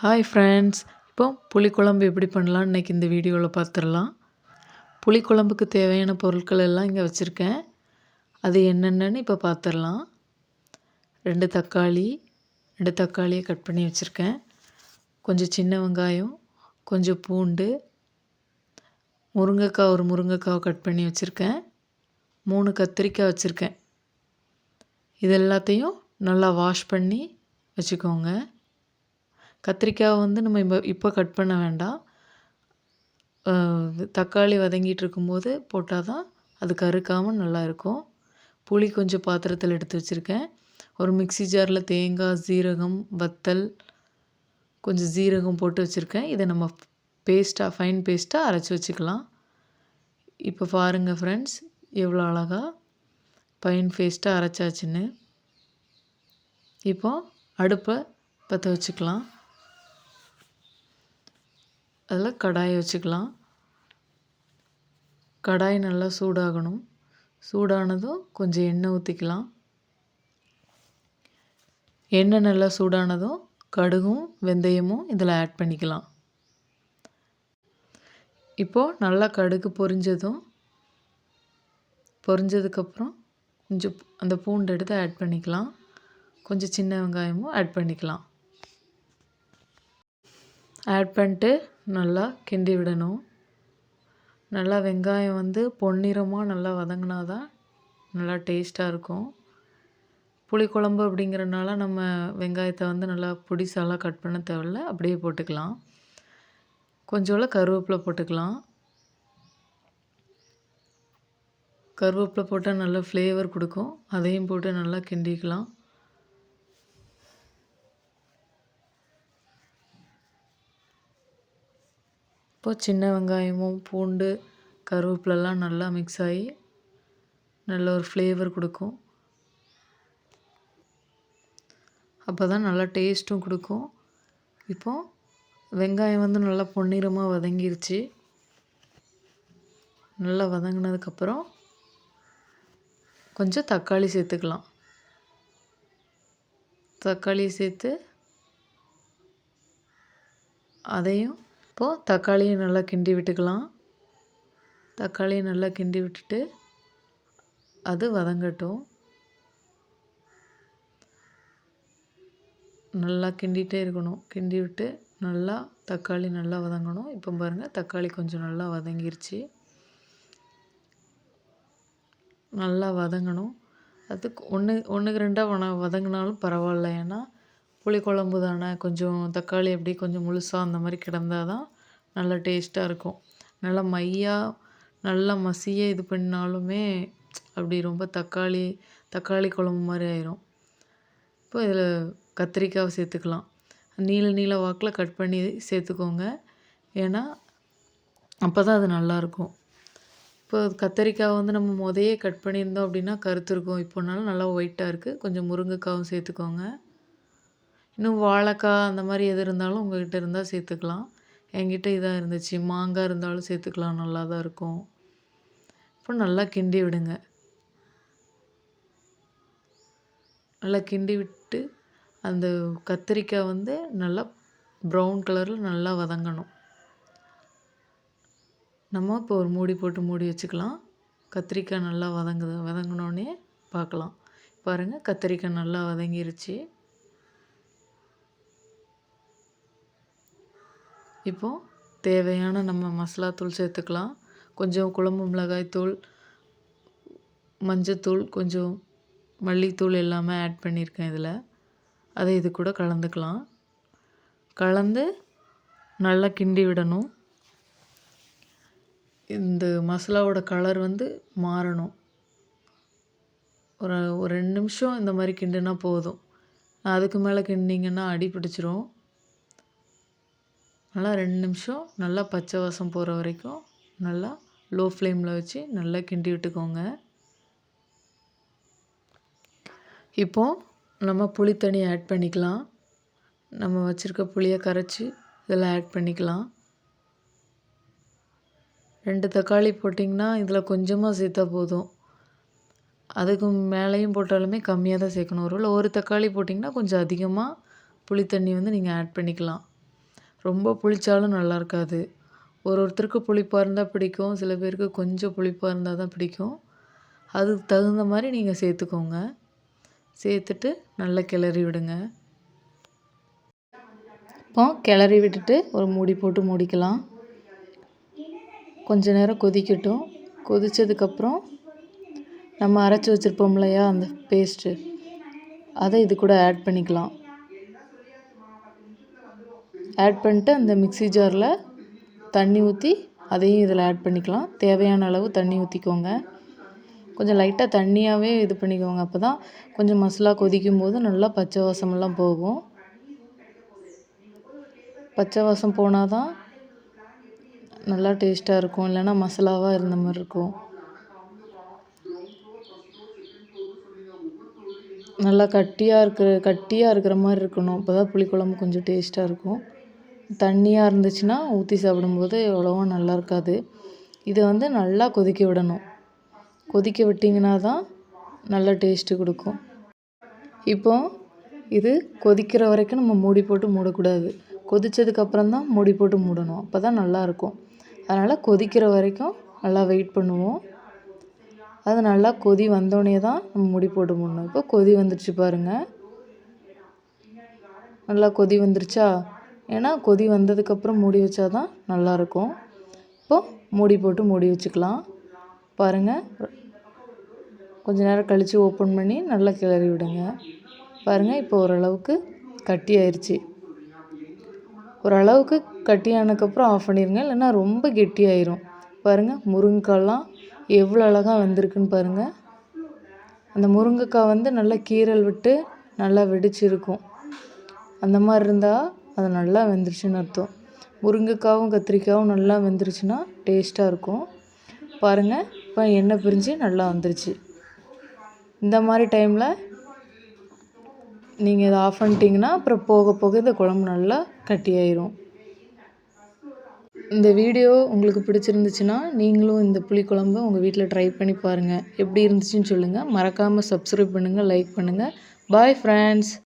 Hi friends இப்போ புளிக்குழம்பு எப்படி பண்ணலான்னு இன்றைக்கி இந்த வீடியோவில் பார்த்துடலாம் புளிக்குழம்புக்கு தேவையான பொருட்கள் எல்லாம் இங்கே வச்சுருக்கேன். அது என்னென்னு இப்போ பார்த்துடலாம் ரெண்டு தக்காளி ரெண்டு தக்காளியை கட் பண்ணி வச்சுருக்கேன். கொஞ்சம் சின்ன வெங்காயம் கொஞ்சம் பூண்டு முருங்கைக்காய் ஒரு முருங்கைக்காவை கட் பண்ணி வச்சுருக்கேன். மூணு கத்திரிக்காய் வச்சுருக்கேன். இது எல்லாத்தையும் நல்லா வாஷ் பண்ணி வச்சுக்கோங்க. கத்திரிக்காயை வந்து நம்ம இப்போ இப்போ கட் பண்ண வேண்டாம். தக்காளி வதங்கிட்டு இருக்கும்போது போட்டால் தான் அது கருக்காமல் நல்லாயிருக்கும் புளி கொஞ்சம் பாத்திரத்தில் எடுத்து வச்சுருக்கேன். ஒரு மிக்சி ஜாரில் தேங்காய் சீரகம் வத்தல் கொஞ்சம் ஜீரகம் போட்டு வச்சுருக்கேன். இதை நம்ம பேஸ்ட்டாக ஃபைன் பேஸ்ட்டாக அரைச்சி வச்சுக்கலாம். இப்போ பாருங்கள் ஃப்ரெண்ட்ஸ் எவ்வளோ அழகாக ஃபைன் பேஸ்ட்டாக அரைச்சாச்சுன்னு. இப்போ அடுப்பை பற்ற வச்சுக்கலாம். அதில் கடாயை வச்சுக்கலாம். கடாய் நல்லா சூடாகணும். சூடானதும் கொஞ்சம் எண்ணெய் ஊற்றிக்கலாம். எண்ணெய் நல்லா சூடானதும் கடுகும் வெந்தயமும் இதில் ஆட் பண்ணிக்கலாம். இப்போது நல்லா கடுகு பொரிஞ்சதும் பொரிஞ்சதுக்கப்புறம் கொஞ்சம் அந்த பூண்டு எடுத்து ஆட் பண்ணிக்கலாம். கொஞ்சம் சின்ன வெங்காயமும் ஆட் பண்ணிக்கலாம். ஆட் பண்ணிட்டு நல்லா கிண்டி விடணும். நல்லா வெங்காயம் வந்து பொன்னிறமாக நல்லா வதங்கினா தான் நல்லா டேஸ்ட்டாக இருக்கும். புளிக்குழம்பு அப்படிங்கிறனால நம்ம வெங்காயத்தை வந்து நல்லா பொடிசாலாம் கட் பண்ண தேவையில்ல. அப்படியே போட்டுக்கலாம். கொஞ்சோல கருவேப்பிலை போட்டுக்கலாம். கருவேப்பிலை போட்டால் நல்லா ஃப்ளேவர் கொடுக்கும். அதையும் போட்டு நல்லா கிண்டிக்கலாம். இப்போ சின்ன வெங்காயமும் பூண்டு கருவேப்பிலெல்லாம் நல்லா மிக்ஸ் ஆகி நல்ல ஒரு ஃப்ளேவர் கொடுக்கும். அப்போ தான் நல்லா டேஸ்ட்டும் கொடுக்கும். இப்போது வெங்காயம் வந்து நல்லா பொன்னிறமாக வதங்கிருச்சு. நல்லா வதங்கினதுக்கப்புறம் கொஞ்சம் தக்காளி சேர்த்துக்கலாம். தக்காளி சேர்த்து அதையும் இப்போது தக்காளியை நல்லா கிண்டி விட்டுக்கலாம். தக்காளியை நல்லா கிண்டி விட்டுட்டு அது வதங்கட்டும். நல்லா கிண்டிகிட்டே இருக்கணும். கிண்டி விட்டு நல்லா தக்காளி நல்லா வதங்கணும். இப்போ பாருங்கள் தக்காளி கொஞ்சம் நல்லா வதங்கிருச்சு. நல்லா வதங்கணும். அதுக்கு ஒன்று ஒன்றுக்கு ரெண்டாக வன வதங்கினாலும் பரவாயில்ல. ஏன்னா புளிக்குழம்பு தானே கொஞ்சம் தக்காளி அப்படி கொஞ்சம் முழுசாக அந்த மாதிரி கிடந்தால் தான் நல்லா டேஸ்ட்டாக இருக்கும். நல்லா மையாக நல்லா மசிய இது பண்ணாலுமே அப்படி ரொம்ப தக்காளி தக்காளி குழம்பு மாதிரி ஆயிரும். இப்போ இதில் கத்திரிக்காவை சேர்த்துக்கலாம். நீல நீள வாக்கில் கட் பண்ணி சேர்த்துக்கோங்க. ஏன்னா அப்போ தான் அது நல்லாயிருக்கும் இப்போ கத்திரிக்காய் வந்து நம்ம முதையே கட் பண்ணியிருந்தோம் அப்படின்னா கருத்து இருக்கும். இப்போனாலும் நல்லா ஒயிட்டாக இருக்குது கொஞ்சம் முருங்கைக்காவும் சேர்த்துக்கோங்க. இன்னும் வாழைக்காய் அந்த மாதிரி எது இருந்தாலும் உங்கள்கிட்ட இருந்தால் சேர்த்துக்கலாம். என்கிட்ட இதாக இருந்துச்சு. மாங்காய் இருந்தாலும் சேர்த்துக்கலாம். நல்லா தான் இருக்கும். இப்போ நல்லா கிண்டி விடுங்க. நல்லா கிண்டி விட்டு அந்த கத்திரிக்காய் வந்து நல்லா ப்ரௌன் கலரில் நல்லா வதங்கணும். நம்ம இப்போ ஒரு மூடி போட்டு மூடி வச்சுக்கலாம். கத்திரிக்காய் நல்லா வதங்குது. வதங்கினோடனே பார்க்கலாம். பாருங்கள் கத்திரிக்காய் நல்லா வதங்கிருச்சு. இப்போது தேவையான நம்ம மசாலா தூள் சேர்த்துக்கலாம். கொஞ்சம் குழம்பு மிளகாய் தூள் மஞ்சத்தூள் கொஞ்சம் மல்லித்தூள் எல்லாமே ஆட் பண்ணியிருக்கேன் இதில். அதை இது கூட கலந்துக்கலாம். கலந்து நல்லா கிண்டி விடணும். இந்த மசாலாவோட கலர் வந்து மாறணும். ஒரு ஒரு ரெண்டு நிமிஷம் இந்த மாதிரி கிண்டுனா போதும். அதுக்கு மேலே கிண்டிங்கன்னா அடி பிடிச்சிரும். நல்லா ரெண்டு நிமிஷம் நல்லா பச்சை வாசம் போகிற வரைக்கும் நல்லா லோ ஃப்ளேமில் வச்சு நல்லா கிண்டி விட்டுக்கோங்க. இப்போது நம்ம புளி தண்ணி ஆட் பண்ணிக்கலாம். நம்ம வச்சுருக்க புளியை கரைச்சி இதில் ஆட் பண்ணிக்கலாம். ரெண்டு தக்காளி போட்டிங்கன்னா இதில் கொஞ்சமாக சேர்த்தா போதும். அதுக்கு மேலேயும் போட்டாலுமே கம்மியாக தான் சேர்க்கணும். ஒரு ஒரு தக்காளி போட்டிங்கன்னா கொஞ்சம் அதிகமாக புளி தண்ணி வந்து நீங்கள் ஆட் பண்ணிக்கலாம். ரொம்ப புளிச்சாலும் நல்லா இருக்காது ஒரு ஒருத்தருக்கு புளிப்பாக இருந்தால் பிடிக்கும் சில பேருக்கு கொஞ்சம் புளிப்பாக இருந்தால் தான் பிடிக்கும். அதுக்கு தகுந்த மாதிரி நீங்கள் சேர்த்துக்கோங்க. சேர்த்துட்டு நல்லா கிளறி விடுங்க. இப்போ கிளறி விட்டுட்டு ஒரு மூடி போட்டு மூடிக்கலாம். கொஞ்ச நேரம் கொதிக்கட்டும். கொதித்ததுக்கப்புறம் நம்ம அரைச்சி வச்சுருப்போம் இல்லையா அந்த பேஸ்ட்டு அதை இது கூட ஆட் பண்ணிக்கலாம். ஆட் பண்ணிட்டு அந்த மிக்ஸி ஜாரில் தண்ணி ஊற்றி அதையும் இதில் ஆட் பண்ணிக்கலாம். தேவையான அளவு தண்ணி ஊற்றிக்கோங்க கொஞ்சம் லைட்டாக தண்ணியாகவே இது பண்ணிக்கோங்க அப்போ தான் கொஞ்சம் மசாலா கொதிக்கும் போது நல்லா பச்சை வாசமெல்லாம் போகும். பச்சை வாசம் போனால் தான் நல்லா டேஸ்ட்டாக இருக்கும். இல்லைன்னா மசாலாவாக இருந்த மாதிரி இருக்கும். நல்லா கட்டியாக இருக்கிற கட்டியாக இருக்கிற மாதிரி இருக்கணும். அப்போ தான் புளிக்குழம்பு கொஞ்சம் டேஸ்ட்டாக இருக்கும். தண்ணியாக இருந்துச்சுன்னா ஊற்றி சாப்பிடும்போது அவ்வளோவா நல்லா இருக்காது. இதை வந்து நல்லா கொதிக்க விடணும். கொதிக்க விட்டிங்கன்னா தான் நல்ல டேஸ்ட்டு கொடுக்கும். இப்போ இது கொதிக்கிற வரைக்கும் நம்ம மூடி போட்டு மூடக்கூடாது. கொதித்ததுக்கப்புறம் தான் மூடி போட்டு மூடணும். அப்போ தான் நல்லாயிருக்கும் அதனால் கொதிக்கிற வரைக்கும் நல்லா வெயிட் பண்ணுவோம். அது நல்லா கொதி வந்தோடனே தான் நம்ம முடி போட்டு மூடணும். இப்போ கொதி வந்துருச்சு பாருங்கள் நல்லா கொதி வந்துருச்சா? ஏன்னா கொதி வந்ததுக்கப்புறம் மூடி வச்சா தான் நல்லாயிருக்கும். இப்போது மூடி போட்டு மூடி வச்சுக்கலாம். பாருங்கள் கொஞ்சம் நேரம் கழித்து ஓப்பன் பண்ணி நல்லா கிளறி விடுங்க. பாருங்கள் இப்போ ஓரளவுக்கு கட்டி ஆயிடுச்சு ஓரளவுக்கு கட்டி ஆனதுக்கப்புறம் ஆஃப் பண்ணிடுங்க இல்லைன்னா ரொம்ப கெட்டியாயிரும் பாருங்கள் முருங்கைக்காய்லாம் எவ்வளோ அழகாக வந்திருக்குன்னு பாருங்கள் அந்த முருங்கைக்காய் வந்து நல்லா கீரல் விட்டு நல்லா வெடிச்சிருக்கும். அந்த மாதிரி இருந்தால் அது நல்லா வெந்துருச்சுன்னு அர்த்தம். முருங்கைக்காவும் கத்திரிக்காயும் நல்லா வெந்துருச்சுன்னா டேஸ்ட்டாக இருக்கும். பாருங்கள் இப்போ எண்ணெய் பிரிஞ்சு நல்லா வந்துருச்சு. இந்த மாதிரி டைமில் நீங்கள் இதை ஆஃப் பண்ணிட்டீங்கன்னா அப்புறம் போக போக இந்த குழம்பு நல்லா கட்டியாயிரும் இந்த வீடியோ உங்களுக்கு பிடிச்சிருந்துச்சுன்னா நீங்களும் இந்த புளிக்குழம்பு உங்கள் வீட்டில் ட்ரை பண்ணி பாருங்கள் எப்படி இருந்துச்சுன்னு சொல்லுங்கள் மறக்காமல் சப்ஸ்கிரைப் பண்ணுங்கள் லைக் பண்ணுங்கள் பாய் ஃப்ரெண்ட்ஸ்